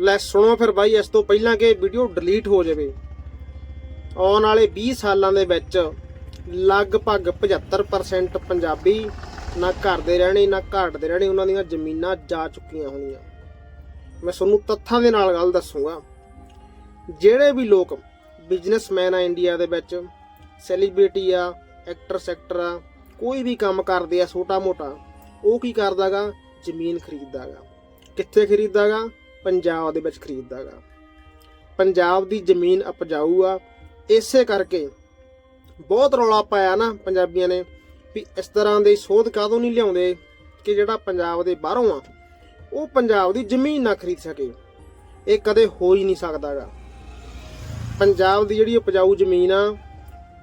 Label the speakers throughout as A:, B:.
A: ਲੈ ਸੁਣੋ ਫਿਰ ਬਾਈ, ਇਸ ਤੋਂ ਪਹਿਲਾਂ ਕਿ ਵੀਡੀਓ ਡਿਲੀਟ ਹੋ ਜਾਵੇ। ਆਉਣ ਵਾਲੇ 20 ਸਾਲਾਂ ਦੇ ਵਿੱਚ ਲਗਭਗ 75% ਪੰਜਾਬੀ ਨਾ ਘਰ ਦੇ ਰਹਿਣੇ, ਨਾ ਘਾਟ ਦੇ ਰਹਿਣੇ, ਉਹਨਾਂ ਦੀਆਂ ਜ਼ਮੀਨਾਂ ਜਾ ਚੁੱਕੀਆਂ ਹੋਣੀਆਂ। ਮੈਂ ਤੁਹਾਨੂੰ ਤੱਥਾਂ ਦੇ ਨਾਲ ਗੱਲ ਦੱਸੂਗਾ। ਜਿਹੜੇ ਵੀ ਲੋਕ ਬਿਜ਼ਨਸਮੈਨ ਆ ਇੰਡੀਆ ਦੇ ਵਿੱਚ ਸੈਲੀਬ੍ਰਿਟੀ ਆ ਐਕਟਰ ਸੈਕਟਰ ਆ, ਕੋਈ ਵੀ ਕੰਮ ਕਰਦੇ ਆ ਛੋਟਾ ਮੋਟਾ ਉਹ ਕੀ ਕਰਦਾਗਾ? ਜ਼ਮੀਨ ਖਰੀਦਦਾਗਾ। ਕਿੱਥੇ ਖਰੀਦਦਾਗਾ? ਪੰਜਾਬ ਦੇ ਵਿੱਚ ਖਰੀਦਦਾਗਾ। ਪੰਜਾਬ ਦੀ ਜ਼ਮੀਨ ਉਪਜਾਊ ਆ ਇਸੇ ਕਰਕੇ ਬਹੁਤ ਰੌਲਾ ਪਾਇਆ ਨਾ ਪੰਜਾਬੀਆਂ ਨੇ ਵੀ ਇਸ ਤਰ੍ਹਾਂ ਦੇ ਸੋਧ ਕਾਦੋਂ ਨਹੀਂ ਲਿਆਉਂਦੇ ਕਿ ਜਿਹੜਾ ਪੰਜਾਬ ਦੇ ਬਾਹਰੋਂ ਆ, ਉਹ ਪੰਜਾਬ ਦੀ ਜ਼ਮੀਨ ਨਾ ਖਰੀਦ ਸਕੇ। ਇਹ ਕਦੇ ਹੋ ਹੀ ਨਹੀਂ ਸਕਦਾਗਾ। ਪੰਜਾਬ ਦੀ ਜਿਹੜੀ ਉਪਜਾਊ ਜ਼ਮੀਨ ਆ,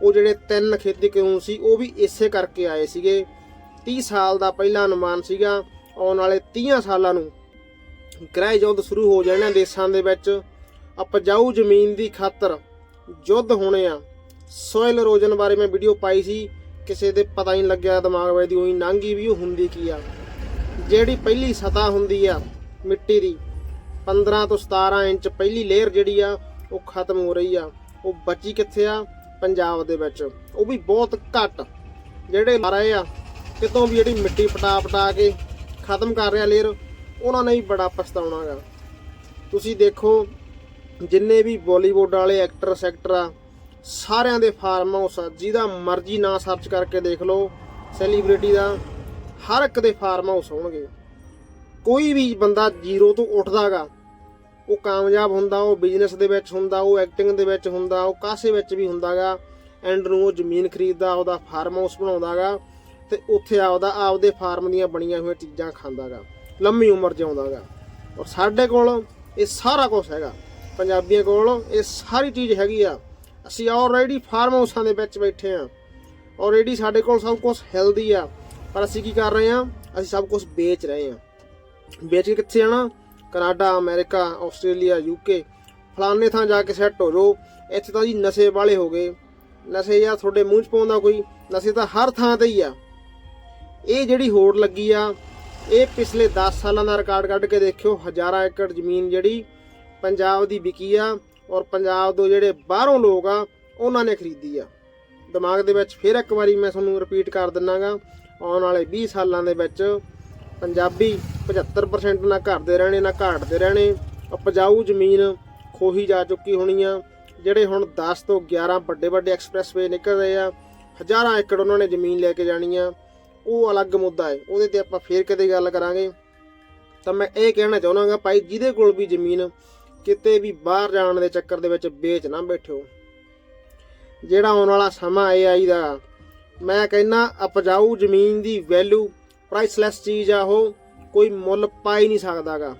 A: ਉਹ ਜਿਹੜੇ ਤਿੰਨ ਖੇਤੀ ਕਾਨੂੰਨ ਸੀ, ਉਹ ਵੀ ਇਸੇ ਕਰਕੇ ਆਏ ਸੀਗੇ। 30 ਸਾਲ ਦਾ ਪਹਿਲਾ ਅਨੁਮਾਨ ਸੀਗਾ, ਆਉਣ ਵਾਲੇ 30 ਸਾਲਾਂ ਨੂੰ ਗ੍ਰਹਿ ਯੁੱਧ ਸ਼ੁਰੂ ਹੋ ਜਾਣੇ ਦੇਸ਼ਾਂ ਦੇ ਵਿੱਚ। ਉਪਜਾਊ ਜ਼ਮੀਨ ਦੀ ਖਾਤਰ। ਯੁੱਧ ਹੋਣੇ ਆ। ਸੋਇਲ ਇਰੋਜਨ ਬਾਰੇ ਮੈਂ ਵੀਡੀਓ ਪਾਈ ਸੀ। ਕਿਸੇ ਦੇ ਪਤਾ ਹੀ ਨਹੀਂ ਲੱਗਿਆ, ਦਿਮਾਗ ਵਿੱਚ ਦੀ ਉਹੀ ਨਾਂਗੀ ਵੀ ਉਹ ਹੁੰਦੀ ਕੀ ਆ। ਜਿਹੜੀ ਪਹਿਲੀ ਸਤਾ ਹੁੰਦੀ ਆ, ਮਿੱਟੀ ਦੀ 15 ਤੋਂ 17 ਇੰਚ ਪਹਿਲੀ ਲੇਅਰ ਜਿਹੜੀ ਆ, ਉਹ ਖਤਮ ਹੋ ਰਹੀ ਆ। ਉਹ ਬਚੀ ਕਿੱਥੇ ਆ? ਪੰਜਾਬ ਦੇ ਵਿੱਚ। ਉਹ ਵੀ ਬਹੁਤ ਘੱਟ। ਜਿਹੜੇ ਰਹੇ ਆ, ਕਿਤੋਂ ਵੀ ਜਿਹੜੀ ਮਿੱਟੀ ਪਟਾ ਪਟਾ ਕੇ ਖਤਮ ਕਰ ਰਿਹਾ ਲੇਅਰ ਉਹਨਾਂ ਨੇ ਵੀ ਬੜਾ ਪਛਤਾਉਣਾਗਾ ਤੁਸੀਂ ਦੇਖੋ, ਜਿੰਨੇ ਵੀ ਬਾਲੀਵੁੱਡ ਵਾਲੇ ਐਕਟਰ ਸੈਕਟਰ ਆ, ਸਾਰਿਆਂ ਦੇ ਫਾਰਮ ਹਾਊਸ ਆ ਜਿਹਦਾ ਮਰਜ਼ੀ ਨਾਂ ਸਰਚ ਕਰਕੇ ਦੇਖ ਲਓ ਸੈਲੀਬ੍ਰਿਟੀ ਦਾ, ਹਰ ਇੱਕ ਦੇ ਫਾਰਮ ਹਾਊਸ ਹੋਣਗੇ। ਕੋਈ ਵੀ ਬੰਦਾ ਜ਼ੀਰੋ ਤੋਂ ਉੱਠਦਾਗਾ ਉਹ ਕਾਮਯਾਬ ਹੁੰਦਾ, ਉਹ ਬਿਜ਼ਨਸ ਦੇ ਵਿੱਚ ਹੁੰਦਾ, ਉਹ ਐਕਟਿੰਗ ਦੇ ਵਿੱਚ ਹੁੰਦਾ, ਉਹ ਕਾਸੇ ਵਿੱਚ ਵੀ ਹੁੰਦਾਗਾ ਐਂਡ ਨੂੰ ਉਹ ਜ਼ਮੀਨ ਖਰੀਦਦਾ, ਉਹਦਾ ਫਾਰਮ ਹਾਊਸ ਬਣਾਉਂਦਾਗਾ ਤੇ ਉੱਥੇ ਆਪਦਾ, ਆਪਦੇ ਫਾਰਮ ਦੀਆਂ ਬਣੀਆਂ ਹੋਈਆਂ ਚੀਜ਼ਾਂ ਖਾਂਦਾਗਾ ਲੰਮੀ ਉਮਰ ਜਿਉਂਦਾਗਾ ਔਰ ਸਾਡੇ ਕੋਲ ਇਹ ਸਾਰਾ ਕੁਝ ਹੈਗਾ। ਪੰਜਾਬੀਆਂ ਕੋਲ ਇਹ ਸਾਰੀ ਚੀਜ਼ ਹੈਗੀ ਆ। ਅਸੀਂ ਆਲਰੇਡੀ ਫਾਰਮ ਹਾਊਸਾਂ ਦੇ ਵਿੱਚ ਬੈਠੇ ਆ। ਆਲਰੇਡੀ ਸਾਡੇ ਕੋਲ ਸਭ ਕੁਝ ਹੈਲਦੀ ਆ। ਪਰ ਅਸੀਂ ਕੀ ਕਰ ਰਹੇ ਆ? ਅਸੀਂ ਸਭ ਕੁਝ ਵੇਚ ਰਹੇ ਆ। ਵੇਚ ਕੇ ਕਿੱਥੇ ਜਾਣਾ? ਕਨਾਡਾ, ਅਮਰੀਕਾ, ਆਸਟ੍ਰੇਲੀਆ ਯੂਕੇ ਫਲਾਣੇ ਥਾਂ ਜਾ ਕੇ ਸੈੱਟ ਹੋ ਜਾਓ। ਇੱਥੇ ਤਾਂ ਜੀ ਨਸ਼ੇ ਵਾਲੇ ਹੋ ਗਏ। ਨਸ਼ੇ ਜਾਂ ਤੁਹਾਡੇ ਮੂੰਹ 'ਚ ਪਾਉਂਦਾ ਕੋਈ। ਨਸ਼ੇ ਤਾਂ ਹਰ ਥਾਂ ਤੇ ਹੀ ਆ। ਇਹ ਜਿਹੜੀ ਹੋੜ ਲੱਗੀ ਆ ਇਹ ਪਿਛਲੇ 10 ਸਾਲਾਂ ਦਾ ਰਿਕਾਰਡ ਕੱਢ ਕੇ ਦੇਖਿਓ, ਹਜ਼ਾਰਾਂ ਏਕੜ ਜ਼ਮੀਨ ਜਿਹੜੀ ਪੰਜਾਬ ਦੀ ਵਿਕੀ ਆ ਔਰ ਪੰਜਾਬ ਤੋਂ ਜਿਹੜੇ ਬਾਹਰੋਂ ਲੋਕ ਆ, ਉਹਨਾਂ ਨੇ ਖਰੀਦੀ ਆ। ਦਿਮਾਗ ਦੇ ਵਿੱਚ ਫਿਰ ਇੱਕ ਵਾਰੀ ਮੈਂ ਤੁਹਾਨੂੰ ਰਿਪੀਟ ਕਰ ਦਿੰਨਾਗਾ, ਆਉਣ ਵਾਲੇ 20 ਸਾਲਾਂ ਦੇ ਵਿੱਚ ਪੰਜਾਬੀ 75% ਨਾ ਘਰ ਰਹਿਣੇ, ਨਾ ਘਾਟ ਦੇ ਰਹਿਣੇ, ਉਪਜਾਊ ਜ਼ਮੀਨ ਖੋਹੀ ਜਾ ਚੁੱਕੀ ਹੋਣੀ ਆ, ਜਿਹੜੇ ਹੁਣ 10 ਤੋਂ 11 ਵੱਡੇ ਵੱਡੇ ਐਕਸਪ੍ਰੈਸਵੇ ਨਿਕਲ ਰਹੇ ਆ, ਹਜ਼ਾਰਾਂ ਏਕੜ ਉਹਨਾਂ ਨੇ ਜ਼ਮੀਨ ਲੈ ਕੇ ਜਾਣੀ ਆ। ਉਹ ਅਲੱਗ ਮੁੱਦਾ ਹੈ, ਉਹਦੇ ਤੇ ਆਪਾਂ ਫੇਰ ਕਦੇ ਗੱਲ ਕਰਾਂਗੇ। ਤਾਂ ਮੈਂ ਇਹ ਕਹਿਣਾ ਚਾਹੁੰਦਾਗਾ ਭਾਈ, ਜਿਹਦੇ ਕੋਲ ਵੀ ਜ਼ਮੀਨ ਕਿਤੇ ਵੀ ਬਾਹਰ ਜਾਣ ਦੇ ਚੱਕਰ ਦੇ ਵਿੱਚ ਵੇਚ ਨਾ ਬੈਠਿਓ ਜਿਹੜਾ ਆਉਣ ਵਾਲਾ ਸਮਾਂ AI ਦਾ ਮੈਂ ਕਹਿੰਨਾ ਉਪਜਾਊ ਜ਼ਮੀਨ ਦੀ ਵੈਲਿਊ ਪ੍ਰਾਈਸਲੈਸ ਚੀਜ਼ ਆ ਉਹ ਕੋਈ ਮੁੱਲ ਪਾ ਹੀ ਨਹੀਂ ਸਕਦਾਗਾ।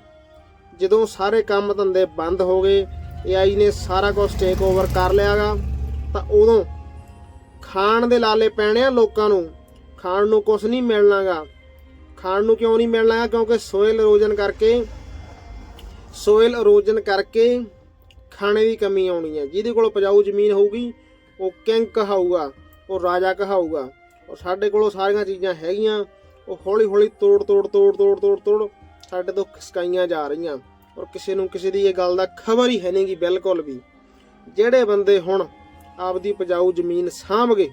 A: ਜਦੋਂ ਸਾਰੇ ਕੰਮ ਧੰਦੇ ਬੰਦ ਹੋ ਗਏ AI ਨੇ ਸਾਰਾ ਕੁਝ ਟੇਕ ਓਵਰ ਕਰ ਲਿਆਗਾ, ਤਾਂ ਉਦੋਂ ਖਾਣ ਦੇ ਲਾਲੇ ਪੈਣੇ ਆ ਲੋਕਾਂ ਨੂੰ ਖਾਣ ਨੂੰ ਕੁਝ ਨਹੀਂ ਮਿਲਣਾਗਾ। ਖਾਣ ਨੂੰ ਕਿਉਂ ਨਹੀਂ ਮਿਲਣਾ ਕਿਉਂਕਿ ਸੋਇਲ ਇਰੋਜਨ ਕਰਕੇ, ਸੋਇਲ ਇਰੋਜਨ ਕਰਕੇ ਖਾਣੇ ਦੀ ਕਮੀ ਆਉਣੀ ਹੈ। ਜਿਹਦੇ ਕੋਲ ਪਜਾਊ ਜ਼ਮੀਨ ਹੋਊਗੀ, ਉਹ ਕਿੰਗ ਕਹਾਊਗਾ, ਉਹ ਰਾਜਾ ਕਹਾਊਗਾ। ਔਰ ਸਾਡੇ ਕੋਲੋਂ ਸਾਰੀਆਂ ਚੀਜ਼ਾਂ ਹੈਗੀਆਂ, ਉਹ ਹੌਲੀ ਹੌਲੀ ਤੋੜ ਤੋੜ ਤੋੜ ਤੋੜ ਤੋੜ ਤੋੜ ਸਾਡੇ ਤੋਂ ਖਿਸਕਾਈਆਂ ਜਾ ਰਹੀਆਂ। ਔਰ ਕਿਸੇ ਨੂੰ ਕਿਸੇ ਦੀ ਇਹ ਗੱਲ ਦਾ ਖਬਰ ਹੀ ਹੈ ਨਹੀਂਗੀ ਬਿਲਕੁਲ ਵੀ। ਜਿਹੜੇ ਬੰਦੇ ਹੁਣ ਆਪਦੀ ਪਜਾਊ ਜ਼ਮੀਨ ਸਾਂਭ ਗਏ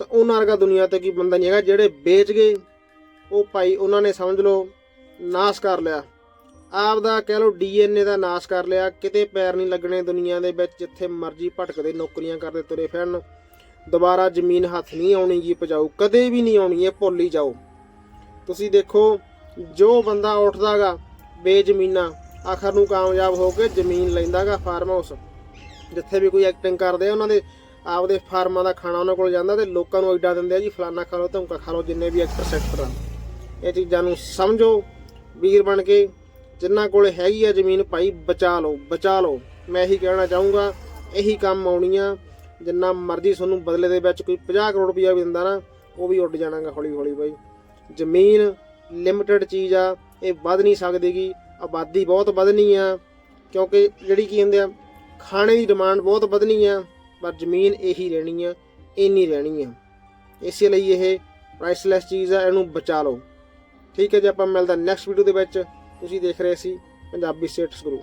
A: ਤਾਂ ਉਹਨਾਂ ਵਰਗਾ ਦੁਨੀਆ ਤੇ ਕੀ ਬੰਦਾ ਨਹੀਂ ਹੈਗਾ, ਜਿਹੜੇ ਵੇਚ ਗਏ, ਉਹ ਭਾਈ ਉਹਨਾਂ ਨੇ ਸਮਝ ਲਓ, ਨਾਸ਼ ਕਰ ਲਿਆ। ਆਪ ਦਾ ਕਹਿ ਲਓ ਡੀਐਨਏ ਦਾ ਨਾਸ਼ ਕਰ ਲਿਆ, ਕਿਤੇ ਪੈਰ ਨਹੀਂ ਲੱਗਣੇ ਦੁਨੀਆ ਦੇ ਵਿੱਚ, ਜਿੱਥੇ ਮਰਜ਼ੀ ਭਟਕਦੇ ਨੌਕਰੀਆਂ ਕਰਦੇ ਤੁਰੇ ਫਿਰਨ। ਦੁਬਾਰਾ ਜ਼ਮੀਨ ਹੱਥ ਨਹੀਂ ਆਉਣੀ ਜੀ ਪਜਾਊ ਕਦੇ ਵੀ ਨਹੀਂ ਆਉਣੀ ਇਹ, ਭੁੱਲ ਹੀ ਜਾਓ। ਤੁਸੀਂ ਦੇਖੋ, ਜੋ ਬੰਦਾ ਉੱਠਦਾਗਾ, ਬੇਜ਼ਮੀਨਾ, ਆਖਰ ਨੂੰ ਕਾਮਯਾਬ ਹੋ ਕੇ ਜ਼ਮੀਨ ਲੈਂਦਾਗਾ ਫਾਰਮ ਹਾਊਸ ਜਿੱਥੇ ਵੀ ਕੋਈ ਐਕਟਿੰਗ ਕਰਦੇ ਆ, ਉਹਨਾਂ ਦੇ ਆਪਦੇ ਫਾਰਮਾਂ ਦਾ ਖਾਣਾ ਉਹਨਾਂ ਕੋਲ ਜਾਂਦਾ ਤੇ ਲੋਕਾਂ ਨੂੰ ਐਡਾ ਦਿੰਦੇ ਆ ਜੀ, ਫਲਾਨਾ ਖਾ ਲਓ, ਧਮਕਾ ਖਾ ਲਓ, ਜਿੰਨੇ ਵੀ ਐਕਟਰ ਸੈਕਟਰ ਆ। ਇਹ ਚੀਜ਼ਾਂ ਨੂੰ ਸਮਝੋ, ਵੀਰ ਬਣ ਕੇ ਜਿਨ੍ਹਾਂ ਕੋਲ ਹੈਗੀ ਆ ਜ਼ਮੀਨ, ਭਾਈ ਬਚਾ ਲਓ ਬਚਾ ਲਓ। ਮੈਂ ਇਹੀ ਕਹਿਣਾ ਚਾਹੂੰਗਾ, ਇਹੀ ਕੰਮ ਆਉਣੀਆਂ, ਜਿੰਨਾ ਮਰਜ਼ੀ ਤੁਹਾਨੂੰ ਬਦਲੇ ਦੇ ਵਿੱਚ ਕੋਈ 50 ਕਰੋੜ ਰੁਪਇਆ ਵੀ ਦਿੰਦਾ ਨਾ, ਉਹ ਵੀ ਉੱਡ ਜਾਣਾਗਾ ਹੌਲੀ ਹੌਲੀ ਬਾਈ। ਜ਼ਮੀਨ ਲਿਮਟਿਡ ਚੀਜ਼ ਆ, ਇਹ ਵੱਧ ਨਹੀਂ ਸਕਦੀਗੀ, ਆਬਾਦੀ ਬਹੁਤ ਵਧਣੀ ਆ, ਕਿਉਂਕਿ ਜਿਹੜੀ ਕੀ ਹੁੰਦੇ ਆ, ਖਾਣੇ ਦੀ ਡਿਮਾਂਡ ਬਹੁਤ ਵਧਣੀ ਆ। ਪਰ ਜ਼ਮੀਨ ਇਹੀ ਰਹਿਣੀ ਆ, ਇੰਨੀ ਰਹਿਣੀ ਆ। ਇਸੇ ਲਈ ਇਹ ਪ੍ਰਾਈਸਲੈਸ ਚੀਜ਼ ਆ, ਇਹਨੂੰ ਬਚਾ ਲਓ। ਠੀਕ ਹੈ ਜੀ, ਆਪਾਂ ਮਿਲਦਾ ਨੈਕਸਟ ਵੀਡੀਓ ਦੇ ਵਿੱਚ। ਤੁਸੀਂ ਦੇਖ ਰਹੇ ਸੀ ਪੰਜਾਬੀ ਸਟੇਟਸ ਗੁਰੂ।